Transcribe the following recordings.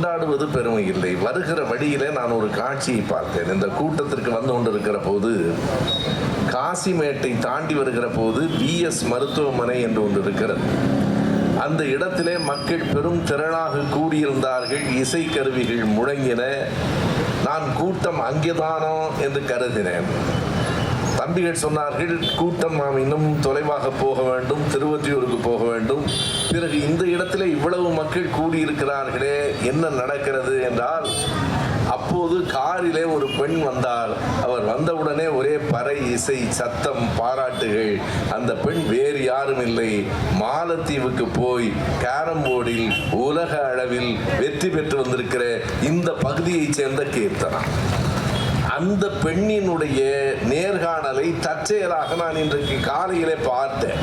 கொண்டாடுவது பெருமை இல்லை. வருகிற வழியிலே நான் ஒரு காட்சியை பார்த்தேன். இந்த கூட்டத்திற்கு வந்து கொண்டிருக்கிற போது காசிமேட்டை தாண்டி வருகிற போது பிஎஸ் மருத்துவமனை என்று ஒன்று இருக்கிறது. அந்த இடத்திலே மக்கள் பெரும் திரளாக கூடியிருந்தார்கள். இசைக்கருவிகள் முழங்கின. நான் கூட்டம் அங்கேதானோ என்று கருதினேன். தம்பிகள் சொன்னார்கள் கூட்டம் நாம் இன்னும் தொலைவாக போக வேண்டும் திருவொற்றியூருக்கு போக வேண்டும். பிறகு இந்த இடத்துல இவ்வளவு மக்கள் கூடியிருக்கிறார்களே என்ன நடக்கிறது என்றால் அப்போது காரிலே ஒரு பெண் வந்தார் அவர் வந்தவுடனே ஒரே பறை இசை சத்தம் பாராட்டுகள். அந்த பெண் வேறு யாரும் இல்லை. மாலத்தீவுக்கு போய் கேரம் போர்டில் உலக அளவில் வெற்றி பெற்று வந்திருக்கிற இந்த பகுதியைச் சேர்ந்த கீர்த்தனா. அந்த பெண்ணினுடைய நேர்காணலை தற்செயலாக நான் இன்றைக்கு காலையிலே பார்த்தேன்.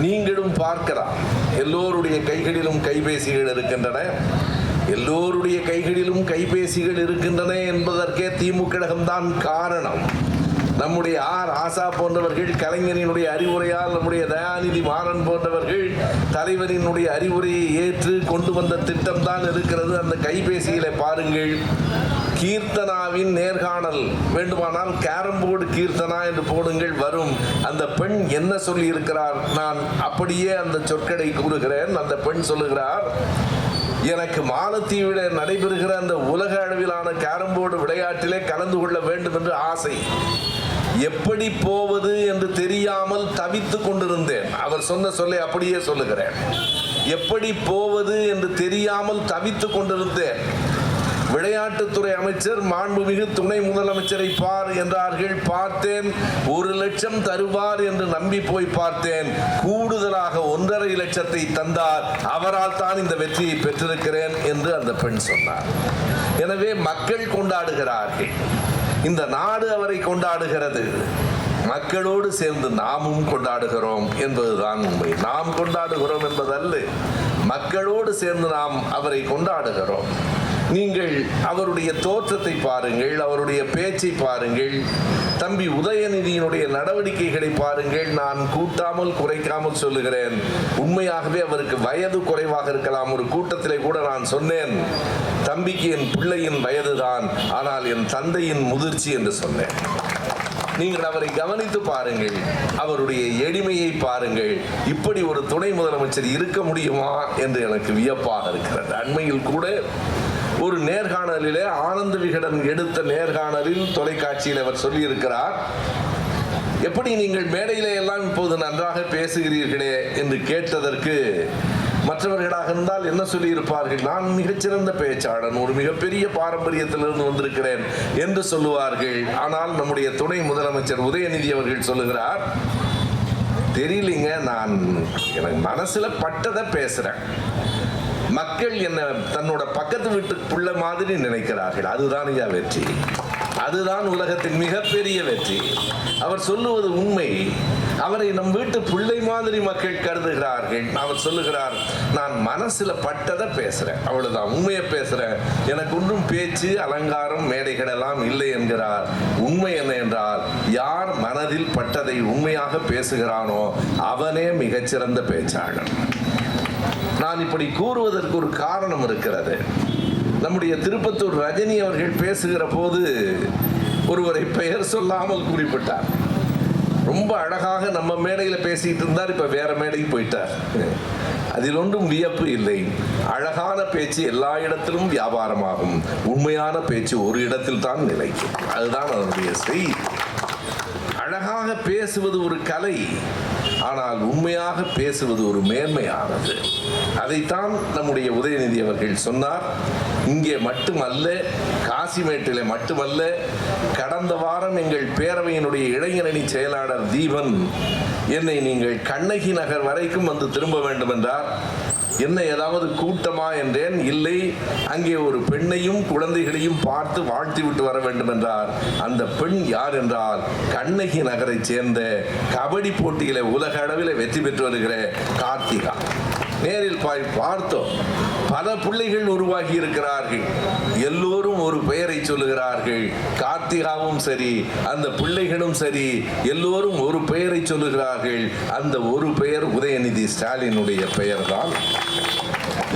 நீங்களும் பார்க்கலாம். எல்லோருடைய கைகளிலும் கைபேசிகள் இருக்கின்றன. எல்லோருடைய கைகளிலும் கைபேசிகள் இருக்கின்றன என்பதற்கே திமுக கழகம்தான் காரணம். நம்முடைய ஆர். ஆசா போன்றவர்கள் கலைஞரினுடைய அறிவுரையால் நம்முடைய தயாநிதி மாறன் போன்றவர்கள் தலைவரினுடைய அறிவுரையை ஏற்று கொண்டு வந்த திட்டம் தான் இருக்கிறது. அந்த கைபேசியில பாருங்கள். கீர்த்தனாவின் நேர்காணல். வேண்டுமானால் கேரம் போர்டு கீர்த்தனா என்று போடுங்கள் வரும். அந்த பெண் என்ன சொல்லி இருக்கிறார் நான் அப்படியே அந்த சொற்களை கூறுகிறேன். அந்த பெண் சொல்லுகிறார் எனக்கு மாலத்தீவில் நடைபெறுகிற அந்த உலக அளவிலான கேரம்போர்டு விளையாட்டிலே கலந்து கொள்ள வேண்டும் என்று ஆசை. எப்படி போவது என்று தெரியாமல் தவித்துக் கொண்டிருந்தேன். அவர் சொன்ன சொல்லை அப்படியே சொல்லுகிறேன். எப்படி போவது என்று தெரியாமல் தவித்துக் கொண்டிருந்தேன். விளையாட்டுத்துறை அமைச்சர் மாண்புமிகு துணை முதலமைச்சரை பார் என்றார்கள். பார்த்தேன் ஒரு லட்சம் தருவார் என்று நம்பி போய் பார்த்தேன். கூடுதலாக ஒன்றரை லட்சத்தை தந்தார். அவரால் தான் இந்த வெற்றியை பெற்றிருக்கிறேன் என்று அந்த பெண் சொன்னார். எனவே மக்கள் கொண்டாடுகிறார்கள். இந்த நாடு அவரை கொண்டாடுகிறது. மக்களோடு சேர்ந்து நாமும் கொண்டாடுகிறோம் என்பதுதான் உண்மை. நாம் கொண்டாடுகிறோம் என்பதல்ல. மக்களோடு சேர்ந்து நாம் அவரை கொண்டாடுகிறோம். நீங்கள் அவருடைய தோற்றத்தை பாருங்கள் அவருடைய பேச்சை பாருங்கள் தம்பி உதயநிதியினுடைய நடவடிக்கைகளை பாருங்கள். நான் கூட்டாமல் குறைக்காமல் சொல்லுகிறேன். உண்மையாகவே அவருக்கு வயது குறைவாக இருக்கலாம். ஒரு கூட்டத்திலே கூட நான் சொன்னேன் தம்பிக்கு என் பிள்ளையின் வயதுதான் ஆனால் என் தந்தையின் முதிர்ச்சி என்று சொன்னேன். நீங்கள் அவரை கவனித்து பாருங்கள் அவருடைய எளிமையை பாருங்கள். இப்படி ஒரு துணை முதலமைச்சர் இருக்க முடியுமா? என்று எனக்கு வியப்பாக இருக்கிறது. அண்மையில் கூட ஒரு நேர்காணலிலே ஆனந்த விகடன் எடுத்த நேர்காணலில் தொலைக்காட்சியில் அவர் சொல்லியிருக்கிறார் எப்படி நீங்கள் மேடையிலே எல்லாம் இப்போது நன்றாக பேசுகிறீர்களே? என்று கேட்டதற்கு மற்றவர்களாக இருந்தால் என்ன சொல்லியிருப்பார்கள்? நான் மிகச்சிறந்த பேச்சாளன் ஒரு மிகப்பெரிய பாரம்பரியத்திலிருந்து வந்திருக்கிறேன் என்று சொல்லுவார்கள். ஆனால் நம்முடைய துணை முதலமைச்சர் உதயநிதி அவர்கள் சொல்லுகிறார் தெரியலிங்க நான் எனக்கு மனசுல பட்டதை பேசுறேன். மக்கள் என்ன தன்னோட பக்கத்து வீட்டு புள்ள மாதிரி நினைக்கிறார்கள். அதுதான் ஐயா வெற்றி. அதுதான் உலகத்தின் மிகப்பெரிய வெற்றி. அவர் சொல்லுவது உண்மை. அவரை நம் வீட்டு பிள்ளை மாதிரி மக்கள் கருதுகிறார்கள். அவர் சொல்லுகிறார் நான் மனசுல பட்டதை பேசுறேன். அவ்வளவுதான். உண்மையை பேசுறேன். எனக்கு ஒன்றும் பேச்சு அலங்காரம் மேடைகள் எல்லாம் இல்லை என்கிறார். உண்மை என்ன என்றால் யார் மனதில் பட்டதை உண்மையாக பேசுகிறானோ அவனே மிகச்சிறந்த பேச்சாளர். நான் இப்படி கூறுவதற்கு ஒரு காரணம் இருக்கிறது. நம்முடைய திருப்பத்தூர் ரஜினி அவர்கள் பேசுகிற போது ஒருவரை பெயர் சொல்லாமல் குறிப்பிட்டார் ரொம்ப அழகாக நம்ம மேடையில் பேசிக்கிட்டு இருந்தார் இப்போ வேற மேடைக்கு போயிட்டார். அதில் ஒன்றும் வியப்பு இல்லை. அழகான பேச்சு எல்லா இடத்திலும் வியாபாரமாகும். உண்மையான பேச்சு ஒரு இடத்தில் தான் நிலைக்கும். அதுதான் அதனுடைய செய். அழகாக பேசுவது ஒரு கலை ஆனால் உண்மையாக பேசுவது ஒரு மேன்மையானது. அதைத்தான் நம்முடைய உதயநிதி அவர்கள் சொன்னார். இங்கே மட்டுமல்ல காசிமேட்டில் மட்டுமல்ல கடந்த வாரம் எங்கள் பேரவையினுடைய இளைஞரணி செயலாளர் தீபன் என்னை நீங்கள் கண்ணகி நகர் வரைக்கும் வந்து திரும்ப வேண்டும் என்றார் என்ன ஏதாவது கூட்டமா என்றேன் இல்லை அங்கே ஒரு பெண்ணையும் குழந்தைகளையும் பார்த்து வாழ்த்தி விட்டு வர வேண்டும் என்றார் அந்த பெண் யார் என்றால் கண்ணகி நகரைச் சேர்ந்த கபடி போட்டியில உலக அளவில் வெற்றி பெற்று வருகிற கார்த்திகா. நேரில் பார்த்தோம். பல பிள்ளைகள் உருவாகி இருக்கிறார்கள். எல்லோரும் ஒரு பெயரை சொல்லுகிறார்கள். கார்த்திகாவும் சரி அந்த பிள்ளைகளும் சரி எல்லோரும் ஒரு பெயரை சொல்லுகிறார்கள். அந்த ஒரு பெயர் உதயநிதி ஸ்டாலினுடைய பெயர்தான்.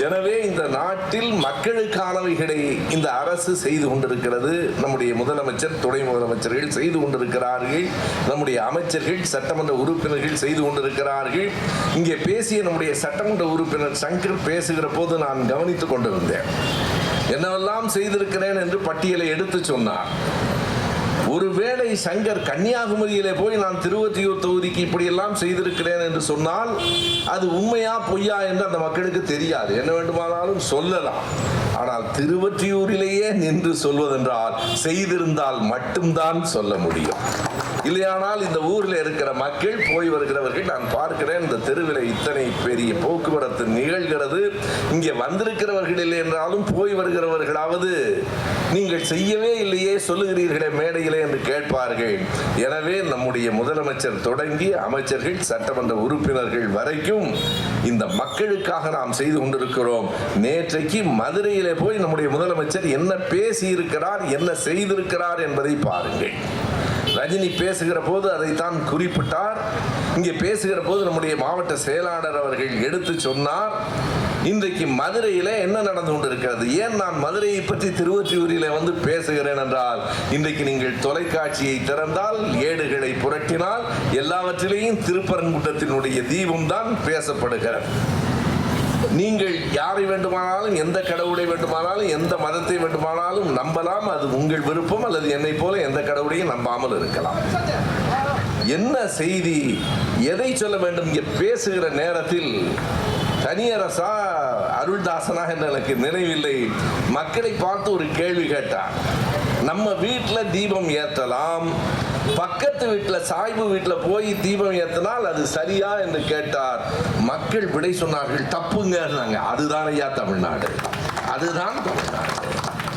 எனவே இந்த நாட்டில் மக்களுக்கானவைகளை இந்த அரசு செய்து கொண்டிருக்கிறது நம்முடைய முதலமைச்சர் துணை முதலமைச்சர்கள் செய்து கொண்டிருக்கிறார்கள் நம்முடைய அமைச்சர்கள் சட்டமன்ற உறுப்பினர்கள் செய்து கொண்டிருக்கிறார்கள். இங்கே பேசிய நம்முடைய சட்டமன்ற உறுப்பினர் சங்கர் பேசுகிற போது நான் கவனித்துக் கொண்டிருந்தேன். என்னவெல்லாம் செய்திருக்கிறேன் என்று பட்டியலை எடுத்து சொன்னார். ஒருவேளை சங்கர் கன்னியாகுமரியிலே போய் நான் திருவத்தியூர் தொகுதிக்கு இப்படியெல்லாம் செய்திருக்கிறேன் என்று சொன்னால் அது உண்மையா பொய்யா என்று அந்த மக்களுக்கு தெரியாது. என்ன வேண்டுமானாலும் சொல்லலாம். ஆனால் திருவற்றியூரிலேயே நின்று சொல்வதென்றால் செய்திருந்தால் மட்டும்தான் சொல்ல முடியும். இல்லையானால் இந்த ஊரில் இருக்கிற மக்கள் போய் வருகிறவர்கள் நான் பார்க்கிறேன் இந்த தெருவில் இத்தனை பெரிய போக்குவரத்து நிகழ்கிறது. இங்கே வந்திருக்கிறவர்கள் இல்லை என்றாலும் போய் வருகிறவர்களாவது நீங்கள் செய்யவே இல்லையே சொல்லுகிறீர்களே மேடையிலே என்று கேட்பார்கள். எனவே நம்முடைய முதலமைச்சர் தொடங்கி அமைச்சர்கள் சட்டமன்ற உறுப்பினர்கள் வரைக்கும் இந்த மக்களுக்காக நாம் செய்து கொண்டிருக்கிறோம். நேற்றைக்கு மதுரையிலே போய் நம்முடைய முதலமைச்சர் என்ன பேசியிருக்கிறார் என்ன செய்திருக்கிறார் என்பதை பாருங்கள். ரஜினி பேசுகிற போது அதைத்தான் குறிப்பிட்டார். இங்கே பேசுகிற போது நம்முடைய மாவட்ட செயலாளர் அவர்கள் எடுத்து சொன்னார் இன்றைக்கு மதுரையில் என்ன நடந்து கொண்டிருக்கிறது? ஏன் நான் மதுரையை பற்றி திருவொற்றியூரில் வந்து பேசுகிறேன் என்றால் இன்றைக்கு நீங்கள் தொலைக்காட்சியை திறந்தால் ஏடுகளை புரட்டினால் எல்லாவற்றிலேயும் திருப்பரங்குன்றத்தினுடைய தீபம் தான் பேசப்படுகிறது. நீங்கள் யாரை வேண்டுமானாலும் எந்த கடவுளை வேண்டுமானாலும் எந்த மதத்தை வேண்டுமானாலும் நம்பலாம். அது உங்கள் விருப்பம் அல்லது என்னை போல எந்த கடவுளையும் நம்பாமல் இருக்கலாம். என்ன செய்தி எதை சொல்ல வேண்டும் இங்கே பேசுகிற நேரத்தில் தனியரசா அருள்தாசனா என்று எனக்கு நினைவில்லை. மக்களை பார்த்து ஒரு கேள்வி கேட்டார் நம்ம வீட்டில் தீபம் ஏற்றலாம் பக்கத்து வீட்டில் சாய்பு வீட்டில் போய் தீபம் ஏற்றினால் அது சரியா என்று கேட்டார். மக்கள் விடை சொன்னார்கள் தப்புங்க அதுதான் ஐயா தமிழ்நாடு. அதுதான் தமிழ்நாடு.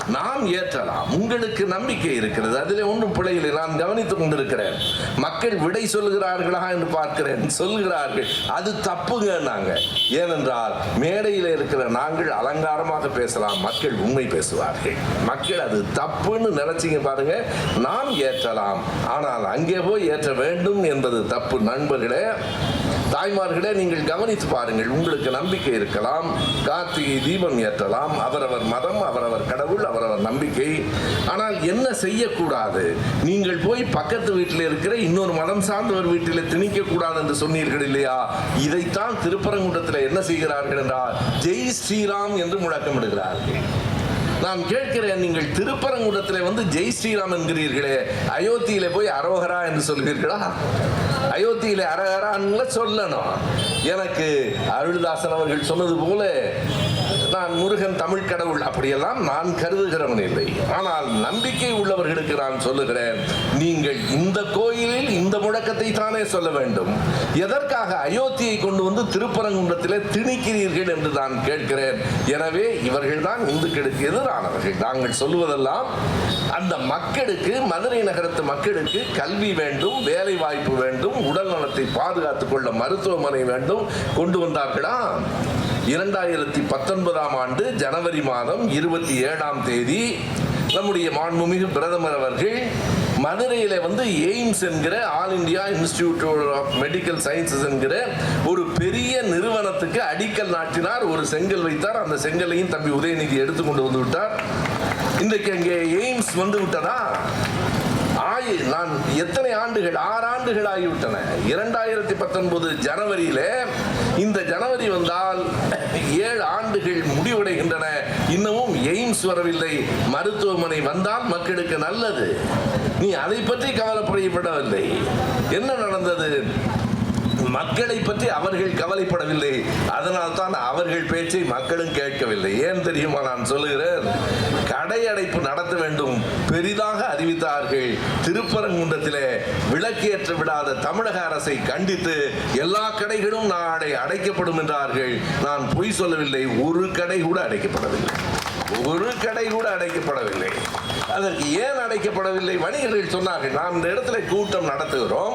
நாம் ஏற்றலாம். உங்களுக்கு நம்பிக்கை இருக்கிறது. அதில் ஒன்றும் பிழையில்லை நான் கவனித்துக் கொண்டிருக்கிறேன். மக்கள் விடை சொல்லுகிறார்களா என்று பார்க்கிறேன். சொல்லுகிறார்கள். அது தப்புங்க நாங்க ஏனென்றால் மேடையில் இருக்கிற நாங்கள் அலங்காரமாக பேசலாம். மக்கள் உண்மை பேசுவார்கள். மக்கள் அது தப்புன்னு நினைச்சிங்க பாருங்க. நாம் ஏற்றலாம். ஆனால் அங்கே போய் ஏற்ற வேண்டும் என்பது தப்பு. நண்பர்களே தாய்மார்களே நீங்கள் கவனித்து பாருங்கள் உங்களுக்கு நம்பிக்கை இருக்கலாம் கார்த்திகை தீபம் ஏற்றலாம் அவரவர் மதம் அவரவர் கடவுள் அவரவர் நம்பிக்கை. ஆனால் என்ன செய்யக்கூடாது? நீங்கள் போய் பக்கத்து வீட்டில் இருக்கிற இன்னொரு மதம் சார்ந்தவர் வீட்டில் திணிக்க கூடாது என்று சொன்னீர்கள் இல்லையா? இதைத்தான் திருப்பரங்குன்றத்தில் என்ன செய்கிறார்கள் என்றால் ஜெய் ஸ்ரீராம் என்று முழக்கமிடுகிறார்கள். நான் கேட்கிறேன் நீங்கள் திருப்பரங்குடத்தில் வந்து ஜெய் ஸ்ரீராம் என்கிறீர்களே அயோத்தியில போய் அரோகரா என்று சொல்கிறீர்களா அயோத்தியில அரகரான்னு சொல்லணும். எனக்கு அருள்தாசன் அவர்கள் சொன்னது போல நான் முருகன் தமிழ் கடவுள் அப்படியெல்லாம் நான் கருதுகிறவன் இல்லை. ஆனால் நம்பிக்கை உள்ளவர்களுக்கு நான் சொல்லுகிறேன் நீங்கள் இந்த கோயிலில் இந்த முழக்கத்தை தானே சொல்ல வேண்டும். எதற்காக அயோத்தியை கொண்டு வந்து திருப்பரங்குன்றத்திலே திணிக்கிறீர்கள் என்று நான் கேட்கிறேன். எனவே இவர்கள் தான் இந்துக்களுக்கு எதிரானவர்கள். நாங்கள் சொல்லுவதெல்லாம் அந்த மக்களுக்கு மதுரை நகரத்து மக்களுக்கு கல்வி வேண்டும் வேலை வாய்ப்பு வேண்டும் உடல் நலத்தை பாதுகாத்துக் கொள்ள மருத்துவமனை வேண்டும் கொண்டு வந்தார்களா? இரண்டாயிரத்தி பத்தொன்பதாம் ஆண்டு ஜனவரி மாதம் இருபத்தி ஏழாம் தேதி நம்முடைய மாண்புமிகு பிரதமர் அவர்கள் மதுரையில் வந்து எய்ம்ஸ் என்கிற All India Institute of Medical Sciences என்கிற ஒரு பெரிய நிறுவனத்துக்கு அடிக்கல் நாட்டினார். ஒரு செங்கல் வைத்தார். அந்த செங்கலையும் தம்பி உதயநிதி எடுத்து கொண்டு வந்து விட்டார். இன்றைக்கு அங்கே எய்ம்ஸ் வந்து விட்டதா? ஆயி நான் எத்தனை ஆண்டுகள் ஆறு ஆண்டுகள் ஆகிவிட்டன. இரண்டாயிரத்தி பத்தொன்பது ஜனவரியில இந்த ஜனவரி வந்தால் ஏழு ஆண்டுகள் முடிவடைகின்றன. இன்னமும் எய்ம்ஸ் வரவில்லை. மருத்துவமனை வந்தால் மக்களுக்கு நல்லது. நீ அதை பற்றி கவலைப்படவில்லை. என்ன நடந்தது? மக்களை பற்றி அவர்கள் கவலைப்படவில்லை. அதனால் தான் அவர்கள் பேச்சை மக்களும் கேட்கவில்லை. ஏன் தெரியுமா நான் சொல்லுகிறேன்? கடை அடைப்பு நடத்த வேண்டும். பெரிதாக அறிவித்தார்கள். திருப்பரங்குன்றத்திலே விளக்கேற்ற விடாத தமிழக அரசை கண்டித்து எல்லா கடைகளும் நாளை அடைக்கப்படும் என்றார்கள். நான் பொய் சொல்லவில்லை. ஒரு கடை கூட அடைக்கப்படவில்லை. ஒரு கடை கூட அடைக்கப்படவில்லை. அதற்கு ஏன் அடைக்கப்படவில்லை? வணிகர்கள் சொன்னார்கள் நாம் இந்த இடத்துல கூட்டம் நடத்துகிறோம்.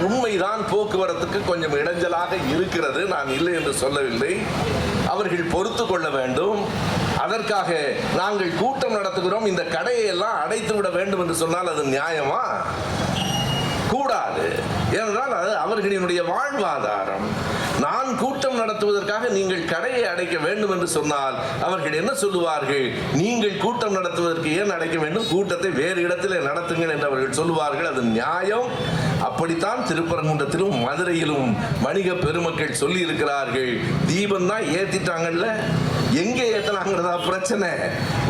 உண்மைதான் போக்குவரத்துக்கு கொஞ்சம் இடைஞ்சலாக இருக்கிறது. நான் இல்லை என்று சொல்லவில்லை. அவர்கள் பொறுத்து கொள்ள வேண்டும். அதற்காக நாங்கள் கூட்டம் நடத்துகிறோம். இந்த கடையை எல்லாம் அடைத்து விட வேண்டும் என்று சொன்னால் அது நியாயமா? கூடாது. ஏனென்றால் அது அவர்களினுடைய வாழ்வாதாரம். நான் கூட்டம் நடத்துவதற்காக நீங்கள் கடையை அடைக்க வேண்டும் என்று சொன்னால் அவர்கள் என்ன சொல்லுவார்கள்? நீங்கள் கூட்டம் நடத்துவதற்கு ஏன் அடைக்க வேண்டும்? கூட்டத்தை வேறு இடத்திலே நடத்துங்கள் என்று அவர்கள் சொல்லுவார்கள். அது நியாயம். அப்படித்தான் திருப்பரங்குன்றத்திலும் மதுரையிலும் வணிக பெருமக்கள் சொல்லி இருக்கிறார்கள் தீபம் தான் ஏத்திட்டாங்கல்ல? எங்கே ஏத்தலாங்கிறதா பிரச்சனை.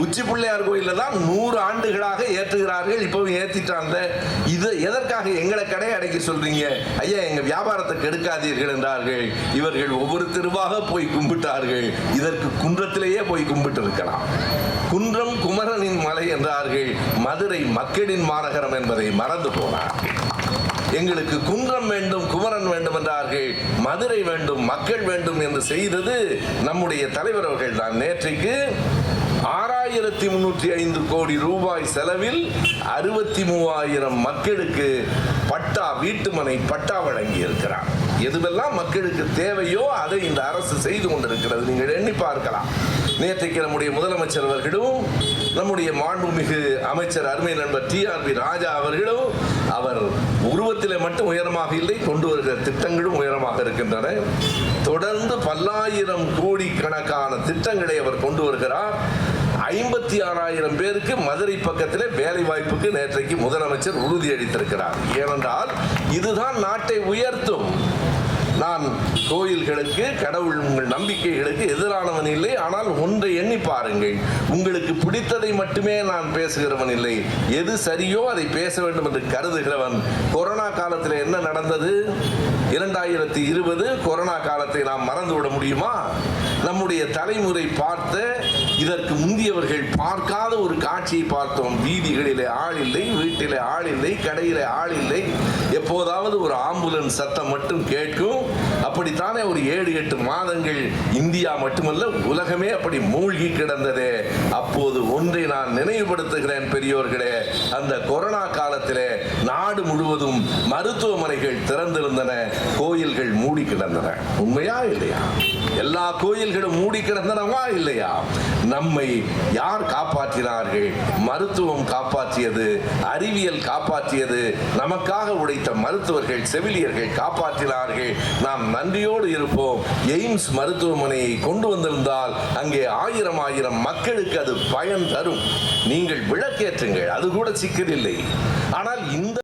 உச்சி பிள்ளையார் கோயில்ல தான் நூறு ஆண்டுகளாக ஏற்றுகிறார்கள் இப்பவும் ஏத்திட்டாங்க. இது எதற்காக எங்களை கடை அடைக்க சொல்றீங்க? ஐயா எங்க வியாபாரத்தை கெடுக்காதீர்கள் என்றார்கள். இவர்கள் ஒவ்வொரு தெருவாக போய் கும்பிட்டார்கள். இதற்கு குன்றத்திலேயே போய் கும்பிட்டு இருக்கலாம் குன்றம் குமரனின் மலை என்றார்கள். மதுரை மக்களின் மாநகரம் என்பதை மறந்து போனார். எங்களுக்கு குன்றம் வேண்டும் குமரன் வேண்டும் என்றார்கள். மதுரை வேண்டும் மக்கள் வேண்டும் என்று செய்தது நம்முடைய தலைவர் அவர்கள் தான் நேற்றைக்கு ஆறாயிரத்தி முன்னூற்றி ஐந்து கோடி ரூபாய் செலவில் அறுபத்தி மூவாயிரம் மக்களுக்கு பட்டா வீட்டுமனை பட்டா வழங்கி இருக்கிறார் எதுவெல்லாம் மக்களுக்கு தேவையோ அதை இந்த அரசு செய்து கொண்டிருக்கிறது. நீங்கள் எண்ணி பார்க்கலாம். நேற்றைக்கு நம்முடைய முதலமைச்சர் அவர்களும் நம்முடைய மாண்புமிகு அமைச்சர் அருமை நண்பர் டி ஆர் பி ராஜா அவர்களும் அவர் உருவத்திலே மட்டும் உயரமாக இல்லை கொண்டு வருகிற திட்டங்களும் உயரமாக இருக்கின்றன. தொடர்ந்து பல்லாயிரம் கோடி கணக்கான திட்டங்களை அவர் கொண்டு வருகிறார். ஐம்பத்தி ஆறாயிரம் பேருக்கு மதுரை பக்கத்தில் வேலை வாய்ப்புக்கு நேற்றைக்கு முதலமைச்சர் உறுதியளித்திருக்கிறார். ஏனென்றால் இதுதான் நாட்டை உயர்த்தும் நான் கோயில்களுக்கு கடவுள் உங்கள் நம்பிக்கைகளுக்கு எதிரானவன் இல்லை ஆனால் ஒன்றை எண்ணி பாருங்கள். உங்களுக்கு பிடித்ததை மட்டுமே நான் பேசுகிறவன் இல்லை. எது சரியோ அதை பேச வேண்டும் என்று கருதுகிறவன். கொரோனா காலத்தில் என்ன நடந்தது? இரண்டாயிரத்தி இருபது கொரோனா காலத்தை நாம் மறந்துவிட முடியுமா? நம்முடைய தலைமுறை பார்த்த இதற்கு முந்தியவர்கள் பார்க்காத ஒரு காட்சியை பார்த்தோம். வீதிகளிலே ஆள் இல்லை வீட்டிலே ஆள் இல்லை கடையிலே ஆள் இல்லை. எப்போதாவது ஒரு ஆம்புலன்ஸ் சத்தம் மட்டும் கேட்கும். அப்படித்தானே ஒரு ஏழு எட்டு மாதங்கள் இந்தியா மட்டுமல்ல உலகமே அப்படி மூழ்கி கிடந்ததே. அப்போது ஒன்றை நான் நினைவுபடுத்துகிறேன் பெரியோர்களே. அந்த கொரோனா காலத்திலே நாடு முழுவதும் மருத்துவமனைகள் திறந்திருந்தன கோயில்கள் மூடி கிடந்தன. உண்மையா இல்லையா? எல்லா கோயில்களும் மூடி கிடந்தனவா இல்லையா? நம்மை யார் காப்பாற்றினார்கள்? மருத்துவம் காப்பாற்றியது அறிவியல் காப்பாற்றியது நமக்காக வைத்த மருத்துவர்கள் செவிலியர்கள் காப்பாற்றினார்கள். நாம் நன்றியோடு இருப்போம். எய்ம்ஸ் மருத்துவமனையை கொண்டு வந்திருந்தால் அங்கே ஆயிரம் ஆயிரம் மக்களுக்கு அது பயன் தரும். நீங்கள் விளக்கேற்றுங்கள் அது கூட சிக்கல் இல்லை ஆனால் இந்த